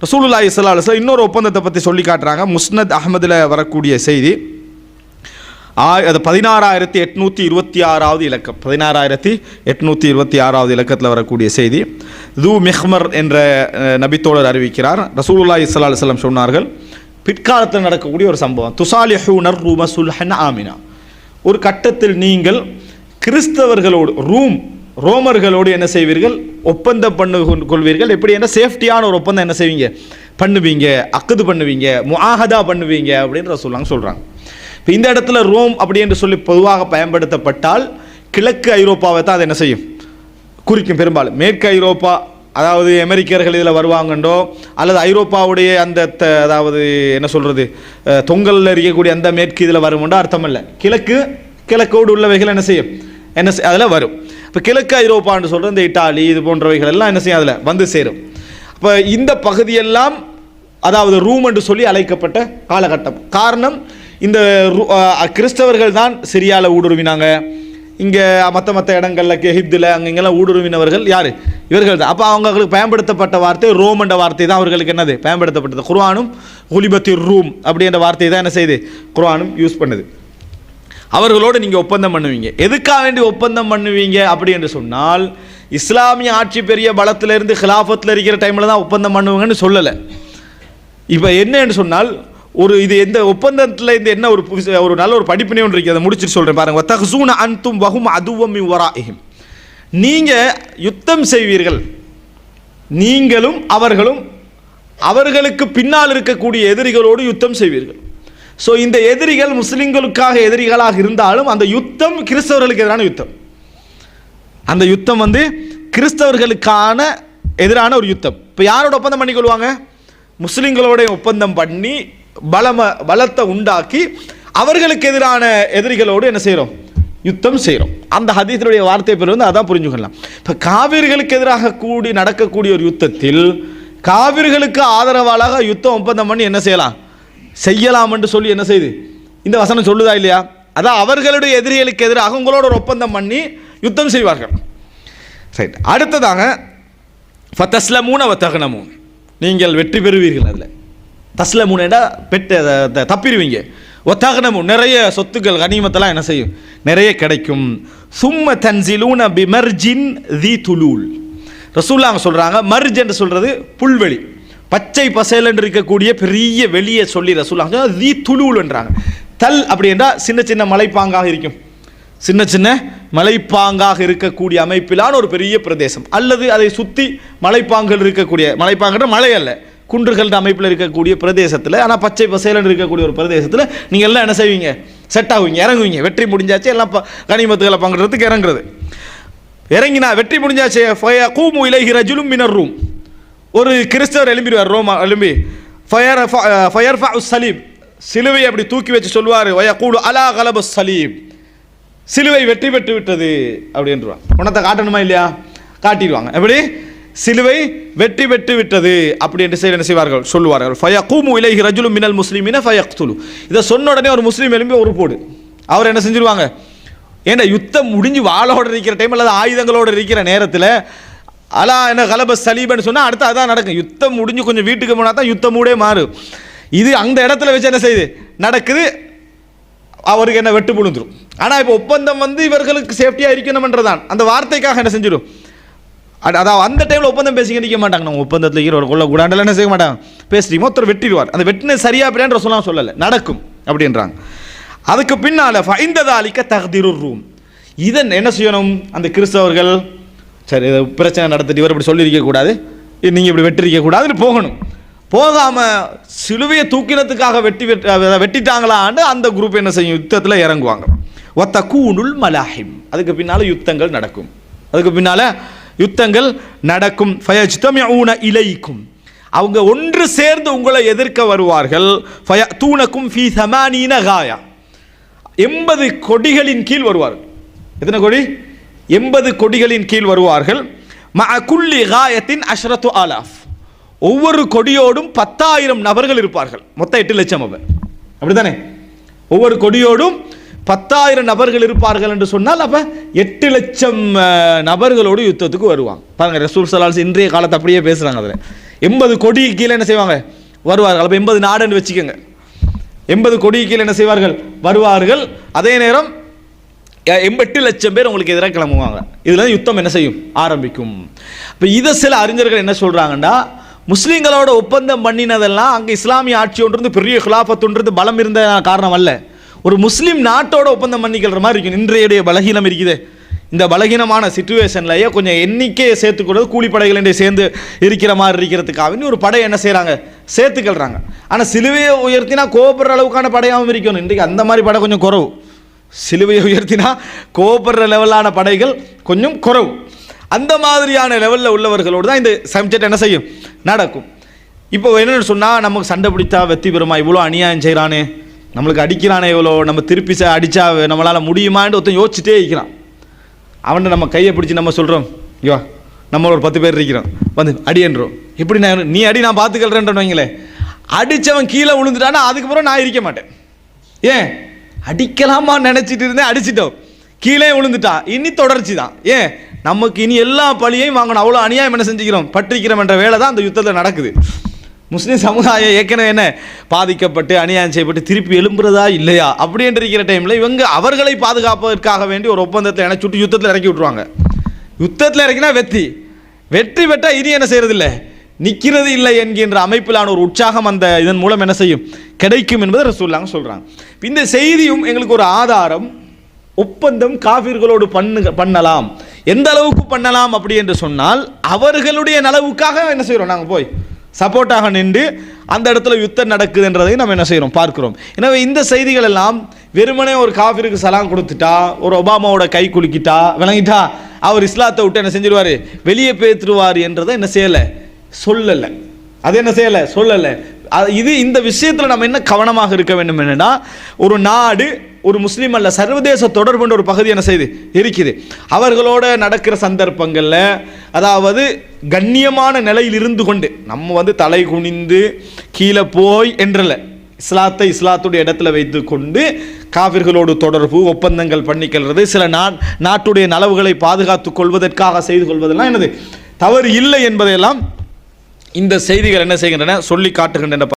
ரசூலுல்லா இஸ்லா அலைஹி இன்னொரு ஒப்பந்தத்தை பற்றி சொல்லி காட்டுறாங்க. முஸ்னத் அஹ்மதில் வரக்கூடிய செய்தி. ஆ- அது பதினாறாயிரத்தி எட்நூற்றி இருபத்தி ஆறாவது இலக்கம். பதினாறாயிரத்தி எட்நூற்றி இருபத்தி ஆறாவது இலக்கத்தில் வரக்கூடிய செய்தி. தூ மெஹ்மர் என்ற நபித்தோழர் அறிவிக்கிறார். ரசூலுல்லா இஸ்லா அலுவலம் சொன்னார்கள் பிற்காலத்தில் நடக்கக்கூடிய ஒரு சம்பவம். துசாலிஹூனர் ரூம சுல்ஹன் ஆமினா. ஒரு கட்டத்தில் நீங்கள் கிறிஸ்தவர்களோடு ரூம் ரோமர்களோடு என்ன செய்வீர்கள்? ஒப்பந்தம் பண்ணு கொள்வீர்கள். எப்படி என்ன சேஃப்டியான ஒரு ஒப்பந்தம் என்ன செய்வீங்க? பண்ணுவீங்க அக்குது பண்ணுவீங்க முஆஹதா பண்ணுவீங்க அப்படின்ற சொல்லாங்க சொல்கிறாங்க இப்போ இந்த இடத்துல ரோம் அப்படி என்று சொல்லி பொதுவாக பயன்படுத்தப்பட்டால் கிழக்கு ஐரோப்பாவை தான் அது என்ன செய்யும்? குறிக்கும் பெரும்பாலும். மேற்கு ஐரோப்பா அதாவது அமெரிக்கர்கள் இதில் வருவாங்கண்டோ அல்லது ஐரோப்பாவுடைய அந்த த- அதாவது என்ன சொல்கிறது தொங்கலில் இருக்கக்கூடிய அந்த மேற்கு இதில் வருமுண்டோ அர்த்தம் இல்லை. கிழக்கு கிழக்கோடு உள்ளவைகள் என்ன செய்யும்? என்ன அதில் வரும். இப்போ கிழக்கு ஐரோப்பான்னு சொல்கிற இந்த இட்டாலி இது போன்றவைகள் எல்லாம் என்ன செய்யும்? அதில் வந்து சேரும். அப்போ இந்த பகுதியெல்லாம் அதாவது ரூம் என்று சொல்லி அழைக்கப்பட்ட காலகட்டம். காரணம் இந்த கிறிஸ்தவர்கள் தான் சிரியாவில் ஊடுருவினாங்க. இங்கே மற்ற மற்ற இடங்களில் எகிப்தில் அங்கெங்கெல்லாம் ஊடுருவினவர்கள் யார்? இவர்கள் தான். அப்போ அவங்களுக்கு பயன்படுத்தப்பட்ட வார்த்தை ரோம் என்ற வார்த்தை தான். அவர்களுக்கு என்னது? பயன்படுத்தப்பட்டது. குர்ஆனும் ஹுலிபத்தி ரூம் அப்படின்ற வார்த்தை தான் என்ன செய்யுது குர்ஆனும் யூஸ் பண்ணுது. அவர்களோடு நீங்கள் ஒப்பந்தம் பண்ணுவீங்க. எதுக்காக வேண்டி ஒப்பந்தம் பண்ணுவீங்க? அப்படி என்று சொன்னால் இஸ்லாமிய ஆட்சி பெரிய பலத்திலிருந்து ஹிலாஃபத்தில் இருக்கிற டைமில் தான் ஒப்பந்தம் பண்ணுவாங்கன்னு சொல்லலை. இப்போ என்னன்னு சொன்னால் ஒரு இது எந்த ஒப்பந்தத்தில் இந்த என்ன ஒரு ஒரு நல்ல ஒரு படிப்பினை ஒன்று இருக்குது அதை முடிச்சுட்டு சொல்கிறேன் பாருங்க. தஹசூன அன்தும் வகும் அதுவம் வராஇஹிம். நீங்கள் யுத்தம் செய்வீர்கள். நீங்களும் அவர்களும் அவர்களுக்கு பின்னால் இருக்கக்கூடிய எதிரிகளோடு யுத்தம் செய்வீர்கள். ஸோ இந்த எதிரிகள் முஸ்லீம்களுக்காக எதிரிகளாக இருந்தாலும் அந்த யுத்தம் கிறிஸ்தவர்களுக்கு எதிரான யுத்தம். அந்த யுத்தம் வந்து கிறிஸ்தவர்களுக்கான எதிரான ஒரு யுத்தம். இப்போ யாரோட ஒப்பந்தம் பண்ணிக்கொள்வாங்க முஸ்லீம்களோட ஒப்பந்தம் பண்ணி பலம பலத்தை உண்டாக்கி அவர்களுக்கு எதிரான எதிரிகளோடு என்ன செய்கிறோம் யுத்தம் செய்கிறோம் அந்த ஹதீஸினுடைய வார்த்தை பேர் வந்து அதான் புரிஞ்சுக்கலாம் இப்போ காவிர்களுக்கு எதிராக கூடி நடக்கக்கூடிய ஒரு யுத்தத்தில் காவிர்களுக்கு ஆதரவாளாக யுத்தம் ஒப்பந்தம் பண்ணி என்ன செய்யலாம்? செய்யலாம் என்று சொல்லி என்ன செய்யுது இந்த வசனம் சொல்லுதா இல்லையா? அதான் அவர்களுடைய எதிரிகளுக்கு எதிராக உங்களோட ஒரு ஒப்பந்தம் பண்ணி யுத்தம் செய்வார்கள். ரைட் அடுத்ததாக ஃபத்தஸ்லமூன வத்தகனமூன் நீங்கள் வெற்றி பெறுவீர்கள் அதில். தஸ்லமூனேடா பெற்று த- தப்பிடுவீங்க. ஒத்தகனமும் நிறைய சொத்துக்கள் கனிமத்தெல்லாம் என்ன செய்யும்? நிறைய கிடைக்கும். சும்ம தன்சிலூன பிமர்ஜின் தி துலூல் ரசூல்லாங்க சொல்கிறாங்க மர்ஜ் என்று சொல்கிறது புல்வெளி. பச்சை பசேல் என்று இருக்கக்கூடிய பெரிய வெளியே சொல்லி ரசூலாக தி என்றாங்க தல் அப்படி என்றால் சின்ன சின்ன மலைப்பாங்காக இருக்கும். சின்ன சின்ன மலைப்பாங்காக இருக்கக்கூடிய அமைப்பிலான ஒரு பெரிய பிரதேசம். அல்லது அதை சுற்றி மலைப்பாங்குகள் இருக்கக்கூடிய மலைப்பாங்கன்ற மலை அல்ல குன்றுகள் அமைப்பில் இருக்கக்கூடிய பிரதேசத்தில் ஆனால் பச்சை பசேலன்னு இருக்கக்கூடிய ஒரு பிரதேசத்தில் நீங்கள் எல்லாம் என்ன செய்வீங்க? செட் ஆகுவீங்க இறங்குவீங்க. வெற்றி முடிஞ்சாச்சு எல்லாம் ப- கனிமத்துகளை பங்குறதுக்கு இறங்குறது. இறங்கினா வெற்றி முடிஞ்சாச்சு. கூமு இலகிற ஜுலும் மினர் ரூம். ஒரு கிறிஸ்தவர் எழும்பிடுவார் ரோமா எழும்பி. Fire fire Salim. சிலுவை அப்படி தூக்கி வச்சு சொல்லுவார் வய கூடு அலா கலப சலீம். சிலுவை வெற்றி பெற்று விட்டது அப்படின்றான் குணத்தை காட்டணுமா இல்லையா? காட்டிடுவாங்க. எப்படி? சிலுவை வெற்றி பெற்று விட்டது அப்படி என்று செய்ய என்ன செய்வார்கள்? சொல்லுவார்கள். ஃபயக்கூமு இலகி ரஜுலும் மினல் முஸ்லீமின ஃபயக்துலு. இதை சொன்ன உடனே ஒரு முஸ்லீம் எழும்பி ஒரு போடு. அவர் என்ன செஞ்சிருவாங்க? ஏன்னா யுத்தம் முடிஞ்சு வாழோடு இருக்கிற டைம் அல்லது ஆயுதங்களோடு இருக்கிற நேரத்தில் அலா என்ன கலப சலீபன்னு சொன்னால் அடுத்து அதான் நடக்கும். யுத்தம் முடிஞ்சு கொஞ்சம் வீட்டுக்கு போனால் தான் யுத்தம் மூடே மாறும் இது அந்த இடத்துல வச்சு என்ன செய்யுது? நடக்குது. அவருக்கு என்ன வெட்டு புழுந்துடும் ஆனால் இப்போ ஒப்பந்தம் வந்து இவர்களுக்கு சேஃப்டியாக இருக்கணும்ன்றதான் அந்த வார்த்தைக்காக என்ன செஞ்சிடும் அட- அதாவது அந்த டைமில் ஒப்பந்தம் பேசிக்க நிற்க மாட்டாங்க. நம்ம ஒப்பந்தத்தில் இருக்கிற ஒரு கொள்ள என்ன செய்ய மாட்டாங்க. பேசுறீங்க ஒருத்தர் வெட்டிடுவார். அந்த வெட்டினது சரியா அப்படின்ற சொல்லலாம் சொல்லலை. நடக்கும் அப்படின்றாங்க. அதுக்கு பின்னால் ஃபைந்ததாலிக்க தகதிரு ரூம். இதன் என்ன செய்யணும்? அந்த கிறிஸ்தவர்கள் சரி இது பிரச்சனை நடத்திட்டு இவர் இப்படி சொல்லியிருக்கக்கூடாது நீங்கள் இப்படி வெட்டிருக்கக்கூடாதுன்னு போகணும். போகாமல் சிலுவையை தூக்கினத்துக்காக வெட்டி வெட்டி வெட்டிட்டாங்களான்னு அந்த குரூப் என்ன செய்யும்? யுத்தத்தில் இறங்குவாங்க. ஒத்த கூணுல் மலாஹிம். அதுக்கு பின்னால் யுத்தங்கள் நடக்கும். அதுக்கு பின்னால் யுத்தங்கள் நடக்கும். ஃபயஜ்தமிஊன இலைக்கும். அவங்க ஒன்று சேர்ந்து உங்களை எதிர்க்க வருவார்கள். ஃபய தூணக்கும் ஃபி சமானீன காயா. எண்பது கொடிகளின் கீழ் வருவார்கள். எத்தனை கொடி? எண்பது கொடிகளின் கீழ் வருவார்கள். மகுல்லி காயத்தின் அஷ்ரத்து ஆலாஃப். ஒவ்வொரு கொடியோடும் பத்தாயிரம் நபர்கள் இருப்பார்கள். மொத்தம் எட்டு லட்சம் அவர். அப்படிதானே ஒவ்வொரு கொடியோடும் பத்தாயிரம் நபர்கள் இருப்பார்கள் என்று சொன்னால் அப்போ எட்டு லட்சம் நபர்களோடு யுத்தத்துக்கு வருவாங்க. பாருங்க ரசூல் சலால்ஸ் இன்றைய காலத்தை அப்படியே பேசுகிறாங்க அதில். எண்பது கொடி கீழே என்ன செய்வாங்க? வருவார்கள். அப்போ எண்பது நாடுன்னு வச்சுக்கோங்க. எண்பது கொடி கீழே என்ன செய்வார்கள்? வருவார்கள். அதே நேரம் எண்பெட்டு லட்சம் பேர் உங்களுக்கு எதிராக கிளம்புவாங்க. இதில் யுத்தம் என்ன செய்யும்? ஆரம்பிக்கும். இப்போ இதை சில அறிஞர்கள் என்ன சொல்கிறாங்கன்னா முஸ்லீம்களோட ஒப்பந்தம் பண்ணினதெல்லாம் அங்கே இஸ்லாமிய ஆட்சி ஒன்று பெரிய ஹிலாஃபத் பலம் இருந்த காரணம் அல்ல. ஒரு முஸ்லீம் நாட்டோட ஒப்பந்தம் பண்ணிக்கிற மாதிரி இருக்கும். இன்றைய பலகீனம் இருக்குது. இந்த பலகீனமான சுச்சுவேஷன்லையே கொஞ்சம் எண்ணிக்கையை சேர்த்துக்கூடாது கூலிப்படைகள் என்று சேர்ந்து இருக்கிற மாதிரி இருக்கிறதுக்காக ஒரு படை என்ன செய்கிறாங்க சேர்த்துக்கிறாங்க ஆனால் சிலுவையை உயர்த்தினா கோபப்படுற அளவுக்கான படையாகவும் இருக்கணும். இன்றைக்கு அந்த மாதிரி படை கொஞ்சம் குறவு. சிலுவையை உயர்த்தினா கோபுற லெவலான படைகள் கொஞ்சம் குறவு. அந்த மாதிரியான லெவலில் உள்ளவர்களோடு தான் இந்த சப்ஜெக்ட் என்ன செய்யும்? நடக்கும். இப்போ என்னென்னு சொன்னால் நமக்கு சண்டை பிடித்தா வெற்றி பெறுமா? இவ்வளோ அநியாயம் செய்கிறானே நம்மளுக்கு அடிக்கிறானே இவ்வளோ. நம்ம திருப்பி ச- அடித்தா நம்மளால் முடியுமான்னு ஒருத்தன் யோசிச்சுட்டே இருக்கிறான். அவன்கிட்ட நம்ம கையை பிடிச்சி நம்ம சொல்கிறோம் ஐயோ நம்ம ஒரு பத்து பேர் இருக்கிறோம். வந்து அடின்றோம் எப்படி நான் நீ அடி நான் பார்த்துக்கல்றேன்னு வைங்களேன். அடித்தவன் கீழே விழுந்துட்டான்னா அதுக்கப்புறம் நான் இருக்க மாட்டேன். ஏன்? அடிக்கலாமா நினச்சிட்டு இருந்தேன் அடிச்சிட்டோம். கீழே விழுந்துட்டா. இனி தொடர்ச்சி தான். ஏன்? நமக்கு இனி எல்லா பழியையும் வாங்கணும். அவ்வளோ அநியாயம் என்ன செஞ்சுக்கிறோம்? பற்றிக்கிறோம் என்ற வேலை தான் அந்த யுத்தத்தில் நடக்குது. முஸ்லீம் சமுதாயம் ஏற்கனவே என்ன? பாதிக்கப்பட்டு அநியாயம் செய்யப்பட்டு திருப்பி எழும்புறதா இல்லையா? அப்படின்றிருக்கிற டைமில் இவங்க அவர்களை பாதுகாப்பதற்காக வேண்டி ஒரு ஒப்பந்தத்தில் இணைச்சுட்டு யுத்தத்தில் இறக்கி விட்ருவாங்க யுத்தத்தில் இறக்கினா வெற்றி. வெற்றி பெற்றால் இனி என்ன செய்யறது இல்லை நிற்கிறது இல்லை என்கின்ற அமைப்பிலான ஒரு உற்சாகம் அந்த இதன் மூலம் என்ன செய்யும்? கிடைக்கும் என்பதை ரசூல்லாங்க சொல்கிறாங்க இந்த செய்தியும் எங்களுக்கு ஒரு ஆதாரம். ஒப்பந்தம் காஃபிர்களோடு பண்ணுங்க பண்ணலாம். எந்த அளவுக்கு பண்ணலாம் அப்படி என்று சொன்னால் அவர்களுடைய நலவுக்காக என்ன செய்கிறோம் நாங்கள் போய் சப்போர்ட்டாக நின்று அந்த இடத்துல யுத்தம் நடக்குதுன்றதை நம்ம என்ன செய்கிறோம் பார்க்கிறோம். எனவே இந்த செய்திகள் எல்லாம் வெறுமனே ஒரு காஃபிருக்கு சலாம் கொடுத்துட்டா ஒரு ஒபாமாவோட கை குலுக்கிட்டா விளங்கிட்டா அவர் இஸ்லாத்தை விட்டு என்ன செஞ்சிருவாரு? வெளியே பேத்துருவார் என்றதை என்ன செய்யலை? சொல்லலை. அது என்ன செய்யலை? சொல்லலை. அது- இது இந்த விஷயத்தில் நம்ம என்ன கவனமாக இருக்க வேண்டும் என்னன்னா ஒரு நாடு ஒரு முஸ்லீம் அல்ல சர்வதேச தொடர்புன்ற ஒரு பகுதி என்ன செய்யுது இருக்குது. அவர்களோட நடக்கிற சந்தர்ப்பங்களில் அதாவது கண்ணியமான நிலையில் இருந்து கொண்டு நம்ம வந்து தலை குனிந்து கீழே போய் என்றல. இஸ்லாத்தை இஸ்லாத்துடைய இடத்துல வைத்து கொண்டு காவிர்களோடு தொடர்பு ஒப்பந்தங்கள் பண்ணிக்கிறது சில நா நாட்டுடைய நலவுகளை பாதுகாத்துக் கொள்வதற்காக செய்து கொள்வதெல்லாம் என்னது? தவறு இல்லை என்பதையெல்லாம் இந்த செய்திகள் என்ன செய்கின்றன? சொல்லி காட்டுகின்றன.